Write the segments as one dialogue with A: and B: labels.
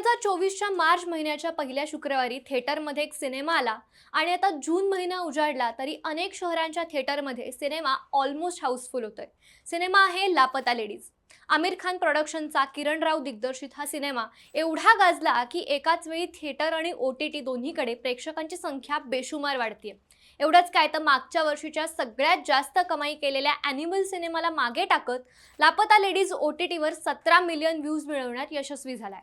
A: हजार चोवीसच्या मार्च महिन्याच्या पहिल्या शुक्रवारी थिएटरमध्ये एक सिनेमा आला आणि आता जून महिना उजाडला तरी अनेक शहरांच्या थिएटरमध्ये सिनेमा ऑलमोस्ट हाऊसफुल होतोय. सिनेमा आहे लापता लेडीज आमिर खान प्रोडक्शनचा किरण राव दिग्दर्शित हा सिनेमा एवढा गाजला की एकाच वेळी थिएटर आणि ओ टी टी दोन्हीकडे प्रेक्षकांची संख्या बेशुमार वाढतीये. एवढंच काय तर मागच्या वर्षीच्या सगळ्यात जास्त कमाई केलेल्या ॲनिमल सिनेमाला मागे टाकत लापता लेडीज ओ टी टीवर सतरा मिलियन व्ह्यूज मिळवण्यात यशस्वी झालाय.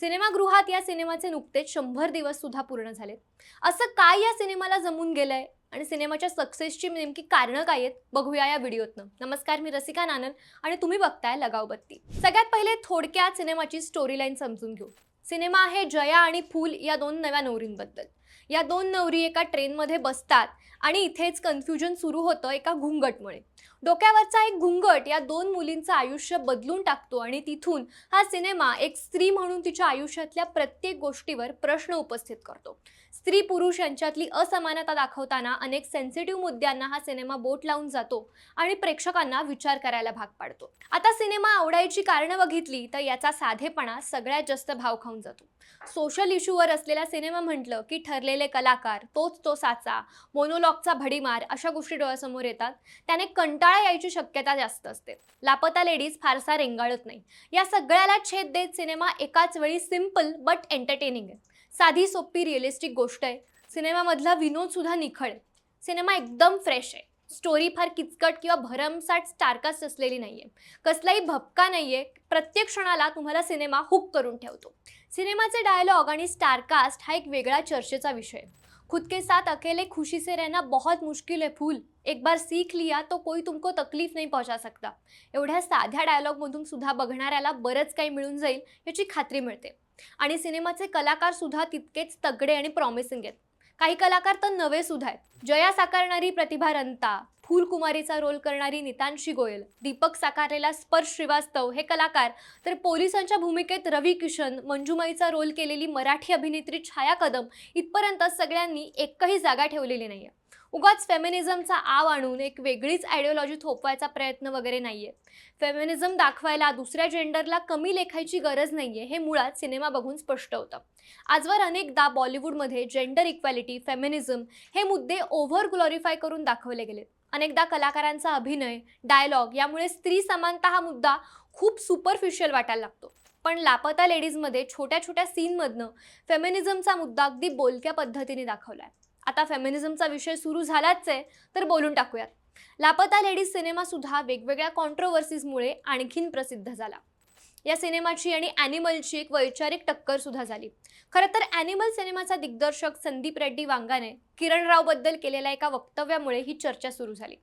A: सिनेमागृहात या सिनेमाचे नुकतेच शंभर दिवस सुद्धा पूर्ण झालेत. असं काय या सिनेमाला जमून गेलंय? आणि सिनेमाच्या सक्सेसची नेमकी कारणं काय आहेत? बघूया या व्हिडिओतनं. नमस्कार मी रसिका नानन आणि तुम्ही बघताय लगाव बत्ती. सगळ्यात पहिले थोडक्यात सिनेमाची स्टोरी लाईन समजून घेऊ. सिनेमा आहे जया आणि फूल या दोन नव्या नवरींबद्दल. या दोन नवरी एका ट्रेनमध्ये बसतात. आणि इथेच कन्फ्युजन सुरू होतं एका घुंगटमुळे. डोक्यावरचा एक घुंगट या दोन मुलींचं आयुष्य बदलून टाकतो आणि तिथून हा सिनेमा एक स्त्री म्हणून तिच्या आयुष्यातल्या प्रत्येक गोष्टीवर प्रश्न उपस्थित करतो. स्त्री पुरुष यांच्यातली असमानता दाखवताना अनेक सेन्सिटिव्ह मुद्द्यांना हा सिनेमा बोट लावून जातो आणि प्रेक्षकांना विचार करायला भाग पाडतो. आता सिनेमा आवडायची कारणं बघितली तर याचा साधेपणा सगळ्यात जास्त भाव खाऊन जातो. सोशल इश्यूवर असलेला सिनेमा म्हटलं की ठरलेले कलाकार तोच तो साचा मोनोलॉगचा भडीमार अशा गोष्टी डोळ्यासमोर येतात. त्याने कंटाळा यायची शक्यता जास्त असते. लापता लेडीज फारसा रेंगाळत नाही. या सगळ्याला छेद देत सिनेमा एकाच वेळी सिंपल बट एंटरटेनिंग आहे. साधी सोपी रिअलिस्टिक गोष्ट आहे. सिनेमामधला विनोद सुद्धा निखळ आहे. सिनेमा एकदम फ्रेश आहे. स्टोरी फार किचकट किंवा भरमसाठ स्टारकास्ट असलेली नाहीये. कसलाही भपका नाहीये. प्रत्येक क्षणाला तुम्हाला सिनेमा हुक करून ठेवतो. सिनेमाचे डायलॉग आणि स्टारकास्ट हा एक वेगळा चर्चेचा विषय आहे. खुद के साथ अकेले खुशी से रहना बहुत मुश्किल है फूल। एक बार सीख लिया तो कोई तुमको तकलीफ नाही पोहोचा सकता। एवढ्या साध्या डायलॉगमधून सुद्धा बघणाऱ्याला बरंच काही मिळून जाईल याची खात्री मिळते. आणि सिनेमाचे कलाकार सुद्धा तितकेच तगडे आणि प्रॉमिसिंग आहेत. काही कलाकार तर नवे सुद्धा आहेत. जया साकारणारी प्रतिभा रंता फुलकुमारीचा रोल करणारी नितांशी गोयल दीपक साकारलेला स्पर्श श्रीवास्तव हे कलाकार तर पोलिसांच्या भूमिकेत रवी किशन मंजुमाईचा रोल केलेली मराठी अभिनेत्री छाया कदम इथपर्यंत सगळ्यांनी एकही जागा ठेवलेली नाहीये. उगाच फेमिनिझमचा आव आणून एक वेगळीच आयडिओलॉजी थोपवायचा प्रयत्न वगैरे नाही आहे फेमिनिझम दाखवायला दुसऱ्या जेंडरला कमी लेखायची गरज नाही आहे हे मुळात सिनेमा बघून स्पष्ट होतं. आजवर अनेकदा बॉलिवूडमध्ये जेंडर इक्वॅलिटी फेमिनिझम हे मुद्दे ओव्हर ग्लोरीफाय करून दाखवले गेले. अनेकदा कलाकारांचा अभिनय डायलॉग यामुळे स्त्री समानता हा मुद्दा खूप सुपरफिशियल वाटायला लागतो. पण लापता लेडीजमध्ये छोट्या छोट्या सीनमधनं फेमिनिझमचा मुद्दा अगदी बोलक्या पद्धतीने दाखवलाय. आता फेमिनिझमचा विषय सुरू झालाच आहे तर बोलून टाकूयात. लापता लेडीज सिनेमासुद्धा वेगवेगळ्या कॉन्ट्रोवर्सीजमुळे आणखीन प्रसिद्ध झाला. या सिनेमाची आणि ॲनिमलची एक वैचारिक टक्कर सुद्धा झाली. खरं तर ॲनिमल सिनेमाचा दिग्दर्शक संदीप रेड्डी वांगाने किरण रावबद्दल केलेल्या एका वक्तव्यामुळे ही चर्चा सुरू झाली.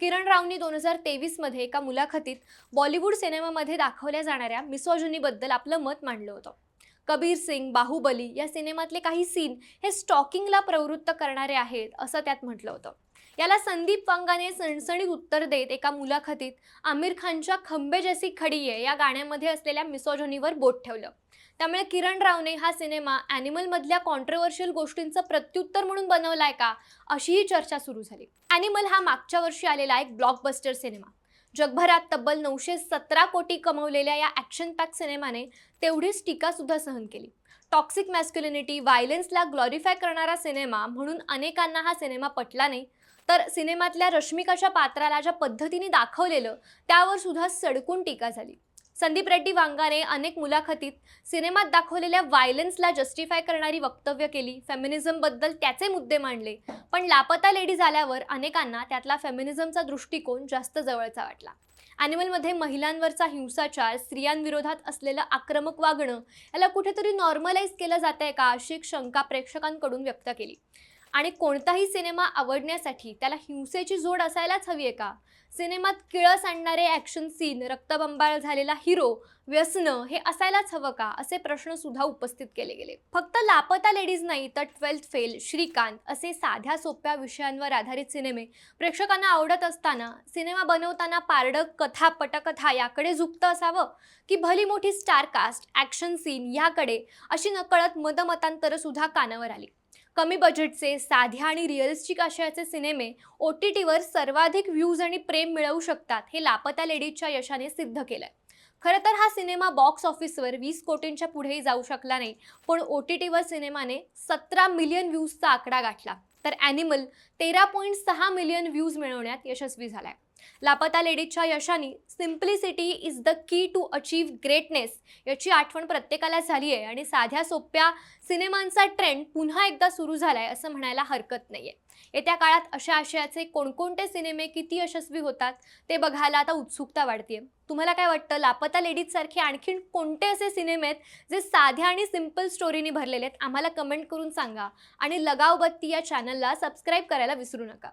A: किरण रावनी दोन हजार तेवीसमध्ये एका मुलाखतीत बॉलिवूड सिनेमामध्ये दाखवल्या जाणाऱ्या मिसॉजनीबद्दल आपलं मत मांडलं होतं. कबीर सिंग बाहुबली या सिनेमातले काही सीन हे स्टॉकिंगला प्रवृत्त करणारे आहेत असं त्यात म्हटलं होतं. याला संदीप वांगाने सणसणीत उत्तर देत एका मुलाखतीत आमिर खानच्या खंबे जैसी खडी आहे या गाण्यामध्ये असलेल्या मिसोजोनीवर बोट ठेवलं. त्यामुळे किरण रावने हा सिनेमा ॲनिमलमधल्या कॉन्ट्रोवर्शियल गोष्टींचं प्रत्युत्तर म्हणून बनवलाय का अशीही चर्चा सुरू झाली. ॲनिमल हा मागच्या वर्षी आलेला एक ब्लॉकबस्टर सिनेमा. जगभरात तब्बल नऊशे सतरा कोटी कमवलेल्या या ॲक्शन पॅक सिनेमाने तेवढीच टीकासुद्धा सहन केली. टॉक्सिक मॅस्क्युलिनिटी व्हायलेन्सला ग्लॉरिफाय करणारा सिनेमा म्हणून अनेकांना हा सिनेमा पटला नाही तर सिनेमातल्या रश्मिकाच्या पात्राला ज्या पद्धतीने दाखवलेलं त्यावर सुद्धा सडकून टीका झाली. संदीप रेड्डी वांगाने अनेक मुलाखतीत सिनेमात दाखवलेल्या व्हायलन्सला जस्टिफाय करणारी वक्तव्य केली. फेमिनिझमबद्दल त्याचे मुद्दे मांडले. पण लापता लेडी झाल्यावर अनेकांना त्यातला फेमिनिझमचा दृष्टिकोन जास्त जवळचा वाटला. ॲनिमलमध्ये महिलांवरचा हिंसाचार स्त्रियांविरोधात असलेलं आक्रमक वागणं याला कुठेतरी नॉर्मलाइज केलं जात आहे का अशी एक शंका प्रेक्षकांकडून व्यक्त केली. आणि कोणताही सिनेमा आवडण्यासाठी त्याला हिंसेची जोड असायलाच हवी आहे का? सिनेमात किळस आणणारे ॲक्शन सीन रक्तबंबाळ झालेला हिरो व्यसनं हे असायलाच हवं का? असे प्रश्न सुद्धा उपस्थित केले गेले. फक्त लापता लेडीज नाही तर ट्वेल्थ फेल श्रीकांत असे साध्या सोप्या विषयांवर आधारित सिनेमे. प्रेक्षकांना आवडत असताना सिनेमा बनवताना पारडक कथा पटकथा याकडे झुकतं असावं? की भली मोठी स्टारकास्ट ॲक्शन सीन याकडे? अशी नकळत मदमतांतरं सुद्धा कानावर आली. कमी बजेटचे साध्या आणि रिअलिस्टिक आशयाचे सिनेमे ओ टी टीवर सर्वाधिक व्ह्यूज आणि प्रेम मिळवू शकतात हे लापता लेडीजच्या यशाने सिद्ध केलंय. खरं तर हा सिनेमा बॉक्स ऑफिसवर वीस कोटींच्या पुढेही जाऊ शकला नाही पण ओ टी टीवर सिनेमाने सतरा मिलियन व्ह्यूजचा आकडा गाठला. तर ॲनिमल तेरा पॉईंट सहा मिलियन व्ह्यूज मिळवण्यात यशस्वी झाला आहे लापता लेडीजच्या यशाने simplicity is the key to achieve greatness याची आठवण प्रत्येकाला झाली आहे आणि साध्या सोप्या सिनेमांचा ट्रेंड पुन्हा एकदा सुरू झाला आहे असं म्हणायला हरकत नाही आहे येत्या काळात अशा आशयाचे कोणकोणते सिनेमे किती यशस्वी होतात ते बघायला आता उत्सुकता वाढते तुम्हाला काय वाटतं? लापता लेडीजसारखे आणखीन कोणते असे सिनेमे आहेत जे साध्या आणि सिंपल स्टोरीने भरलेले आहेत? आम्हाला कमेंट करून सांगा आणि लगावबत्ती या चॅनलला सबस्क्राईब करायला विसरू नका.